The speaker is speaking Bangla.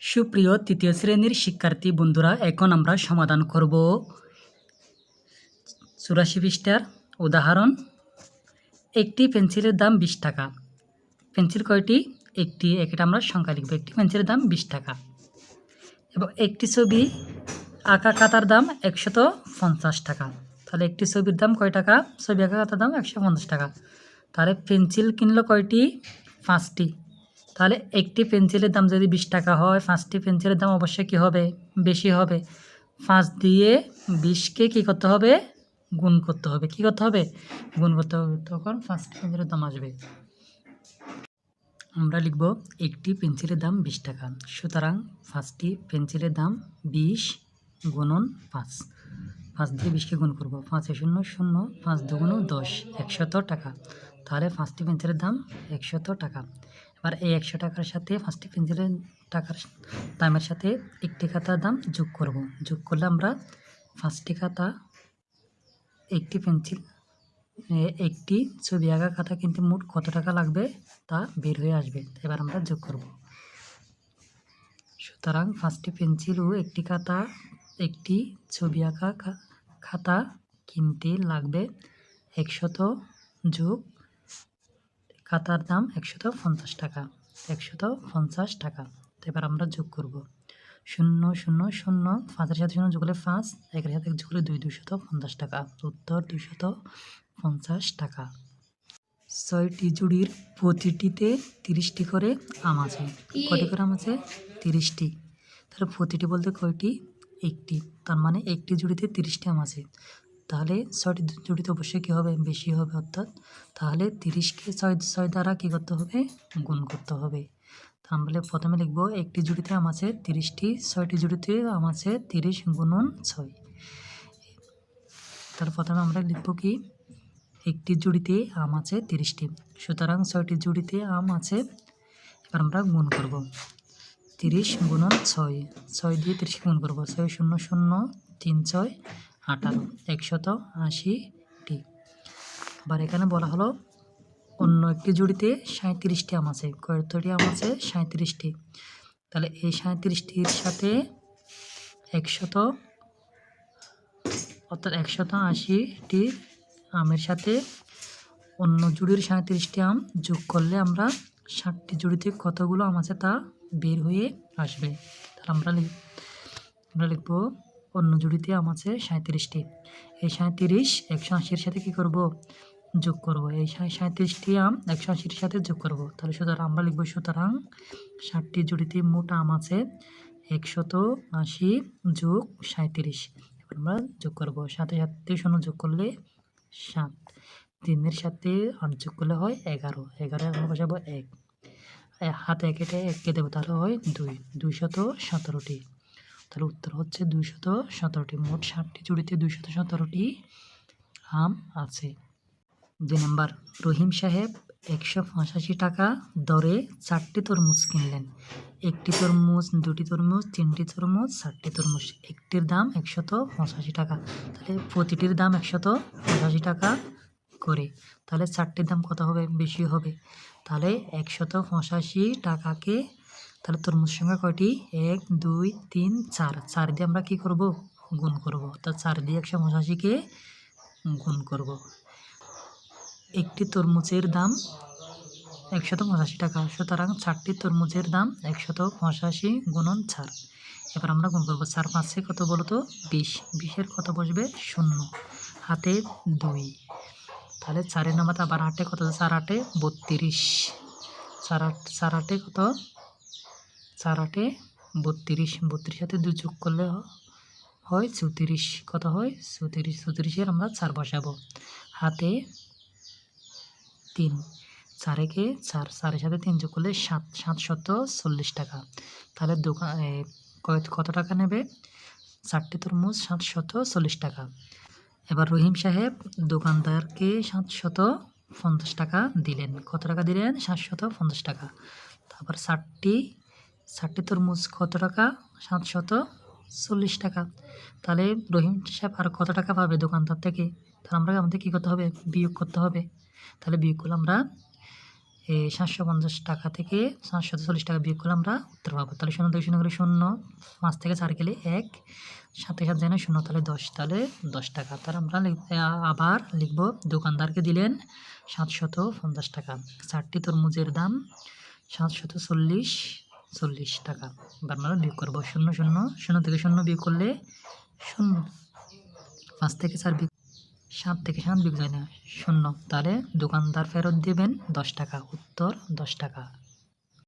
সুপ্রিয় তৃতীয় শ্রেণির শিক্ষার্থী বন্ধুরা, এখন আমরা সমাধান করব। চুরাশি পৃষ্ঠার উদাহরণ। একটি পেন্সিলের দাম বিশ টাকা। পেন্সিল কয়টি? একটি, একটা আমরা সংখ্যা লিখব। একটি পেন্সিলের দাম বিশ টাকা। এবং একটি ছবি আঁকা খাতার দাম একশত পঞ্চাশ টাকা। তাহলে একটি ছবির দাম কয় টাকা? ছবি আঁকা খাতার দাম একশো পঞ্চাশ টাকা। তাহলে পেন্সিল কিনলো কয়টি? পাঁচটি। তাহলে একটি পেন্সিলের দাম যদি বিশ টাকা হয়, পাঁচটি পেন্সিলের দাম অবশ্যই কী হবে? বেশি হবে। পাঁচ দিয়ে বিশকে কী করতে হবে? গুণ করতে হবে। কী করতে হবে? গুণ করতে হবে। তখন পাঁচটি পেন্সিলের দাম আসবে। আমরা লিখব একটি পেন্সিলের দাম বিশ টাকা। সুতরাং পাঁচটি পেন্সিলের দাম বিশ গুণন পাঁচ। পাঁচ দিয়ে বিশকে গুণ করব। পাঁচে শূন্য শূন্য, পাঁচ দুগুণ দশ। একশত টাকা। তাহলে পাঁচটি পেন্সিলের দাম একশত টাকা। এবার এই একশো টাকার সাথে পাঁচটি পেন্সিলের টাকার দামের সাথে একটি খাতার দাম যোগ করব। যোগ করলে আমরা পাঁচটি খাতা একটি পেন্সিল একটি ছবি আঁকা খাতা কিনতে মোট কত টাকা লাগবে তা বের হয়ে আসবে। এবার আমরা যোগ করব। সুতরাং পাঁচটি পেন্সিল ও একটি খাতা, একটি ছবি আঁকা খাতা কিনতে লাগবে একশত যোগ খাতার দাম একশত পঞ্চাশ টাকা একশত পঞ্চাশ টাকা। তো এবার আমরা যোগ করব। শূন্য শূন্য শূন্য পাঁচের সাথে শূন্য যোগ করলে পাঁচ একের সাথে এক যোগ করলে দুই দুশত পঞ্চাশ টাকা। উত্তর দুশত পঞ্চাশ টাকা। ছয়টি জুড়ির প্রতিটিতে তিরিশটি করে আম আছে। কয়টি করে আম আছে? তিরিশটি। তাহলে প্রতিটি বলতে কয়টি? একটি। তার মানে একটি জুড়িতে তিরিশটি আম আছে। তাহলে ছয়টি জুড়িতে অবশ্যই কী হবে? বেশি হবে, অর্থাৎ তাহলে তিরিশকে ছয় ছয় দ্বারা কী করতে হবে? গুণ করতে হবে। তাহলে প্রথমে লিখব একটি জুড়িতে আম আছে তিরিশটি ছয়টি জুড়িতে আম আছে তিরিশ গুণন ছয়। তাহলে প্রথমে আমরা লিখব কি? একটি জুড়িতে আম আছে তিরিশটি সুতরাং ছয়টি জুড়িতে আম আছে, এবার আমরা গুণ করব। তিরিশ গুণন ছয় ছয় দিয়ে তিরিশ গুণ করব, ছয় শূন্য শূন্য তিন ছয় আঠারো, একশত আশিটি আবার এখানে বলা হলো, অন্য একটি জুড়িতে সাঁত্রিশটি আম আছে কয়টি আম আছে সাঁত্রিশটি তাহলে এই সাঁত্রিশটির সাথে একশত, অর্থাৎ একশত আশিটি আমের সাথে অন্য জুড়ির সাঁত্রিশটি আম যোগ করলে আমরা ষাটটি জুড়িতে কতগুলো আম আছে তা বের হয়ে আসবে। তাহলে আমরা লিখ আমরা লিখব অন্য জুড়িতে আম আছে সাঁত্রিশটি এই সাঁত্রিশ একশো আশির সাথে কী করব? যোগ করব। এই সাঁত্রিশটি আম একশো আশির সাথে যোগ করব। তাহলে সুতরাং আমরা লিখব সুতরাং ষাটটি জুড়িতে মোট আম আছে একশত আশি যোগ সাঁত্রিশ এবার আমরা যোগ করব। সাথে সাথে শূন্য যোগ করলে সাত। তিনের সাথে আট যোগ করলে হয় এগারো। এগারো আমরা বসাবো এক। হাতে একেটে এককে দেবো, তাহলে হয় দুই। দুইশত সতেরোটি। তাহলে উত্তর হচ্ছে দুইশত সতেরোটি, মোট ষাটটি জুড়িতে দুইশত সতেরোটি আম আছে। দুই নম্বর, রহিম সাহেব একশো পঁচাশি টাকা দরে চারটি তরমুজ কিনলেন। একটি তরমুজ, দুটি তরমুজ, তিনটি তরমুজ, চারটি তরমুজ। একটির দাম একশত পঁচাশি টাকা। তাহলে প্রতিটির দাম একশত পঁচাশি টাকা করে। তাহলে চারটির দাম কত হবে? বেশি হবে। তাহলে একশত পঁচাশি টাকাকে তাহলে তরমুজ সংখ্যা কয়টি? এক, দুই, তিন, চার। চার দিয়ে আমরা কী করব? গুণ করব। তা চার দিয়ে একশো পঁচাশিকে গুণ করব। একটি তরমুজের দাম একশত পঁচাশি টাকা। সুতরাং চারটি তরমুজের দাম একশত পঁচাশি গুণন চার। এবার আমরা গুণ করব। চার পাঁচে কত বলো তো? বিশ। বিশের কত বসবে? শূন্য। হাতে দুই। তাহলে চারের নামাতে আবার আটে কত? চার আটে বত্রিশ। চার আট চার আটে কত? চার আটে বত্রিশ বত্রিশ সাথে দুই যোগ করলে হয় চৌত্রিশ। কত হয়? চৌত্রিশ, চৌত্রিশের আমরা চার বসাবো। হাতে তিন। চারেকে চার, চারের সাথে তিন যোগ করলে সাত সাতশত চল্লিশ টাকা। তাহলে দোকান কত টাকা নেবে? চারটি তরমুজ সাতশত চল্লিশ টাকা। এবার রহিম সাহেব দোকানদারকে সাতশত পঞ্চাশ টাকা দিলেন। কত টাকা দিলেন? সাতশত পঞ্চাশ টাকা। তারপর ষাটটি ষাটটি তরমুজ কত টাকা? সাতশত চল্লিশ টাকা। তাহলে রহিম সাহেব, আর কত টাকা পাবে দোকানদার থেকে? তাহলে আমরা আমাদের কী করতে হবে? বিয়োগ করতে হবে। তাহলে বিয়োগ করলে আমরা এই সাতশো পঞ্চাশ টাকা থেকে সাতশো চল্লিশ টাকা বিয়োগ করলে আমরা উত্তর পাবো। তাহলে শূন্য থেকে শূন্য করে শূন্য। পাঁচ থেকে চার গেলে এক। সাত থেকে সাত যায় না শূন্য, তাহলে দশ। তাহলে দশ টাকা। তাহলে আমরা আবার লিখব, দোকানদারকে দিলেন সাতশত পঞ্চাশ টাকা। চারটি তরমুজের দাম সাতশত চল্লিশ চল্লিশ টাকা। এবার আমরা বিয়োগ করব। শূন্য শূন্য শূন্য থেকে শূন্য বিয়োগ করলে শূন্য। পাঁচ থেকে চার বিয়োগ সাত থেকে সাত বিয়োগ যায় না। শূন্য। তাহলে দোকানদার ফেরত দেবেন দশ টাকা। উত্তর দশ টাকা।